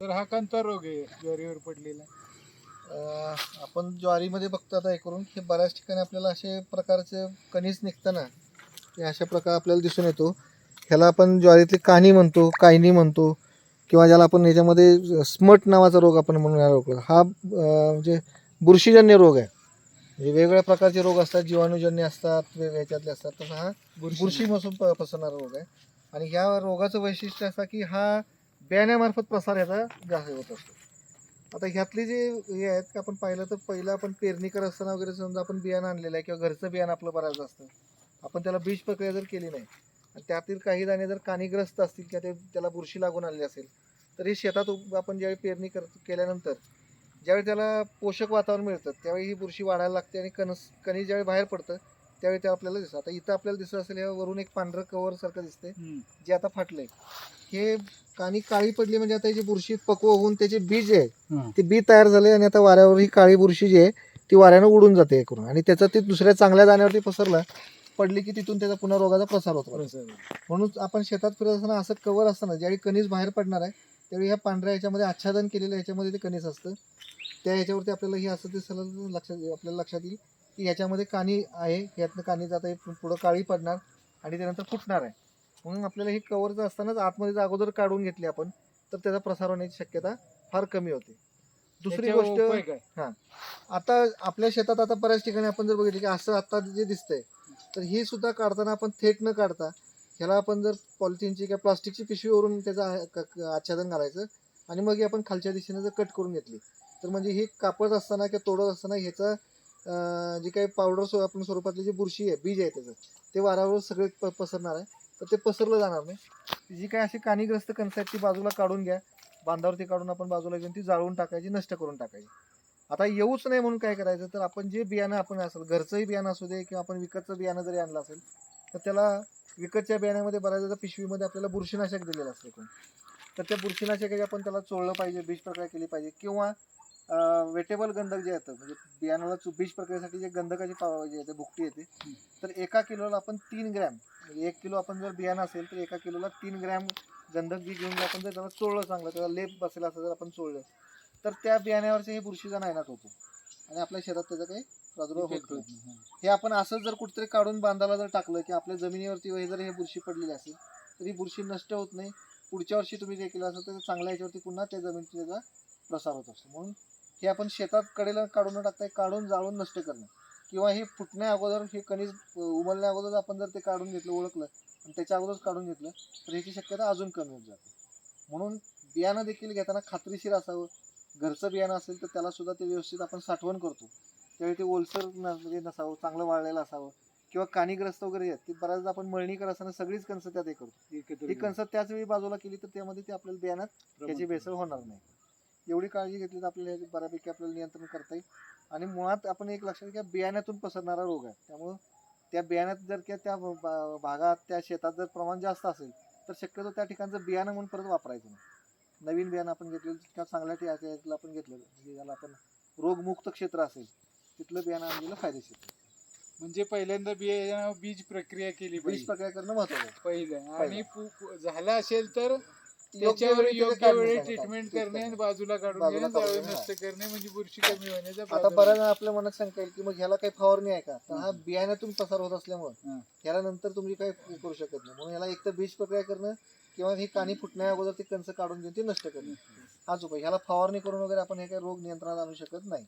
तर हा कोणता रोग आहे ज्वारीवर पडलेला. अं, आपण ज्वारीमध्ये बघतो आता हे करून की बऱ्याच ठिकाणी आपल्याला असे प्रकारचे कणीस निघताना हे अशा प्रकार आपल्याला दिसून येतो. ह्याला आपण ज्वारीतली कानी म्हणतो कायनी म्हणतो किंवा ज्याला आपण याच्यामध्ये स्मट नावाचा रोग आपण म्हणून या रोग हा अं, म्हणजे बुरशीजन्य रोग आहे. म्हणजे वेगवेगळ्या प्रकारचे रोग असतात जीवाणूजन्य असतात ह्याच्यातले असतात तसा हा बुरशीपासून प पसरणारा रोग आहे. आणि ह्या रोगाचं वैशिष्ट्य असं की हा बियाण्यामार्फत प्रसार याचा जास्त होत असतो. आता ह्यातली जे हे आहेत की आपण पाहिलं तर पहिलं आपण पेरणी करत असताना वगैरे समजा आपण बियाणं आणलेलं आहे किंवा घरचं बियाणं आपलं बऱ्याच असतं. आपण त्याला बीज प्रक्रिया जर केली नाही आणि त्यातील काही दाणे जर कानीग्रस्त असतील किंवा ते त्याला बुरशी लागून आलेली असेल तर हे शेतात आपण ज्यावेळी पेरणी कर केल्यानंतर ज्यावेळी त्याला पोषक वातावरण मिळतं त्यावेळी ही बुरशी वाढायला लागते आणि कणस कणी ज्यावेळी बाहेर पडतं त्यावेळी ते आपल्याला दिसतं. आता इथं आपल्याला दिसत असेल हे वरून एक पांढरं कवर सारखं दिसतंय जे आता फाटलंय. हे कानी काळी पडली म्हणजे आता ही जी बुरशी पक्व होऊन त्याचे बीज आहे ते बी तयार झाले आणि आता वाऱ्यावर ही काळी बुरशी जी आहे ती वाऱ्यानं उडून जाते हे करून आणि त्याचा ते दुसऱ्या चांगल्या दाण्यावरती पसरला पडली की तिथून त्याचा पुन्हा रोगाचा प्रसार होतो. म्हणून आपण शेतात फिरत असताना असं कवर असताना ज्यावेळी कणीस बाहेर पडणार आहे त्यावेळी ह्या पांढऱ्या ह्याच्यामध्ये आच्छादन केलेलं ह्याच्यामध्ये ते कणीस असतं. त्या ह्याच्यावरती आपल्याला हे असं दिसायला लक्षात आपल्याला लक्षात येईल. की ह्याच्यामध्ये कानी आहे ह्यातनं कानी जाता पुढं काळी पडणार आणि त्यानंतर फुटणार आहे. म्हणून आपल्याला हे कवरचं असतानाच आतमध्ये जर अगोदर काढून घेतली आपण तर त्याचा प्रसार होण्याची शक्यता फार कमी होते. दुसरी गोष्ट काय? आता आपल्या शेतात आता बऱ्याच ठिकाणी आपण जर बघितलं की असं आता जे दिसतंय तर ही सुद्धा काढताना आपण थेट न काढता ह्याला आपण जर पॉलिथिनची किंवा प्लास्टिकची पिशवीवरून त्याचं आच्छादन घालायचं आणि मग हे आपण खालच्या दिशेने जर कट करून घेतली तर म्हणजे हे कापत असताना किंवा तोडत असताना ह्याचं जी काही पावडर आपण स्वरूपातली जी बुरशी आहे बीज आहे त्याचं ते वारावर सगळे प- पसरणार आहे. तर ते पसरलं जाणार नाही. जी काय अशी कानीग्रस्त कणसं आहेत ती बाजूला काढून घ्या. बांधावरती काढून आपण बाजूला घेऊन ती जाळून टाकायची नष्ट करून टाकायची. आता येऊच नाही म्हणून काय करायचं तर आपण जे बियाणं आपण असेल घरचंही बियाणं असू दे किंवा आपण विकतचं बियाणं जरी आणलं असेल तर त्याला विकतच्या बियाण्यामध्ये बऱ्याचदा पिशवीमध्ये आपल्याला बुरशीनाशक दिलेलं असतं. कोण तर त्या बुरशीनाशकाची आपण त्याला चोळलं पाहिजे बीज प्रक्रिया केली पाहिजे किंवा वेटेबल गंधक जे येतं म्हणजे बियाणाला बीज प्रक्रियेसाठी जे गंधकाची पाव जे येते भुकटी येते तर एका किलोला आपण तीन ग्रॅम म्हणजे एक किलो आपण जर बियाणं असेल तर एका किलोला तीन ग्रॅम गंधक जी घेऊन जर आपण जर त्याला चोळलं चांगलं त्याला लेप बसेल असं जर आपण चोळलं तर त्या बियाण्यावरचे हे बुरशीचा नायनाट होतो. आणि आपल्या शेतात त्याचा काही प्रादुर्भाव होत हे आपण असंच जर कुठेतरी काढून बांधायला जर टाकलं की आपल्या जमिनीवरती हे जर हे बुरशी पडलेली असेल तर ही बुरशी नष्ट होत नाही. पुढच्या वर्षी तुम्ही जे केलं असेल तर चांगल्या याच्यावरती पुन्हा त्या जमिनीत त्याचा प्रसार होत असतो. म्हणून हे आपण शेतात कडेला काढून न टाकता काढून जाळून नष्ट करणं. किंवा हे फुटण्या अगोदर हे कणीस उमलण्या अगोदर आपण जर ते काढून घेतलं ओळखलं आणि त्याच्या अगोदरच काढून घेतलं तर ह्याची शक्यता अजून कमी होत जाते. म्हणून बियाणं देखील घेताना खात्रीशीर असावं. घरचं बियाणं असेल तर त्याला सुद्धा ते व्यवस्थित आपण साठवण करतो. त्यावेळी ते ओलसर न- म्हणजे नसावं चांगलं वाळलेलं असावं. किंवा कानीग्रस्त वगैरे आहेत ते बऱ्याचदा आपण मळणी करत असताना सगळीच कणसं त्यात हे करतो. ही कणसं त्याच वेळी बाजूला केली तर त्यामध्ये ते आपल्याला बियाण्यात याची भेसळ होणार नाही. एवढी काळजी घेतली तर आपल्याला बऱ्यापैकी आपल्याला नियंत्रण करता येईल. आणि मुळात आपण एक लक्षात घ्या बियाण्यातून पसरणारा रोग आहे. त्यामुळं त्या बियाण्यात जर किंवा त्या भागात त्या शेतात जर प्रमाण जास्त असेल तर शक्यतो त्या ठिकाणचं बियाणं म्हणून परत वापरायचं नाही. नवीन बियाणं आपण घेतलेलं किंवा चांगल्या ठिकाणी आपण घेतलेलं म्हणजे ज्याला आपण रोगमुक्त क्षेत्र असेल तिथलं बियाणं आणलेलं फायदेशीर. म्हणजे पहिल्यांदा बिया बीज प्रक्रिया केली बीज पाहिजे. प्रक्रिया करणं महत्वाचं आहे. पहिलं. आणि पहिलं. पु- पु- झालं असेल तर त्याच्यावर योग्य वेळी ट्रीटमेंट. करणे आणि बाजूला काढून घेणे जाळी नष्ट करणे म्हणजे बुरशी कमी होण्याचा आता प्रादुर्भाव. बऱ्याच आपल्या मनात शंका येईल की मग ह्याला काही फवारणी आहे का तर हा हम्म. बियाण्यातून पसार होत असल्यामुळे हं. ह्याला नंतर तुम्ही काही करू शकत नाही म्हणून ह्याला एक तर बीज प्रक्रिया करणं किंवा ही कानी फुटण्या अगोदर ती कंस काढून घेऊन ती नष्ट करणे हाच उपाय ह्याला फवारणी करून वगैरे आपण हे काही रोग नियंत्रणात आणू शकत नाही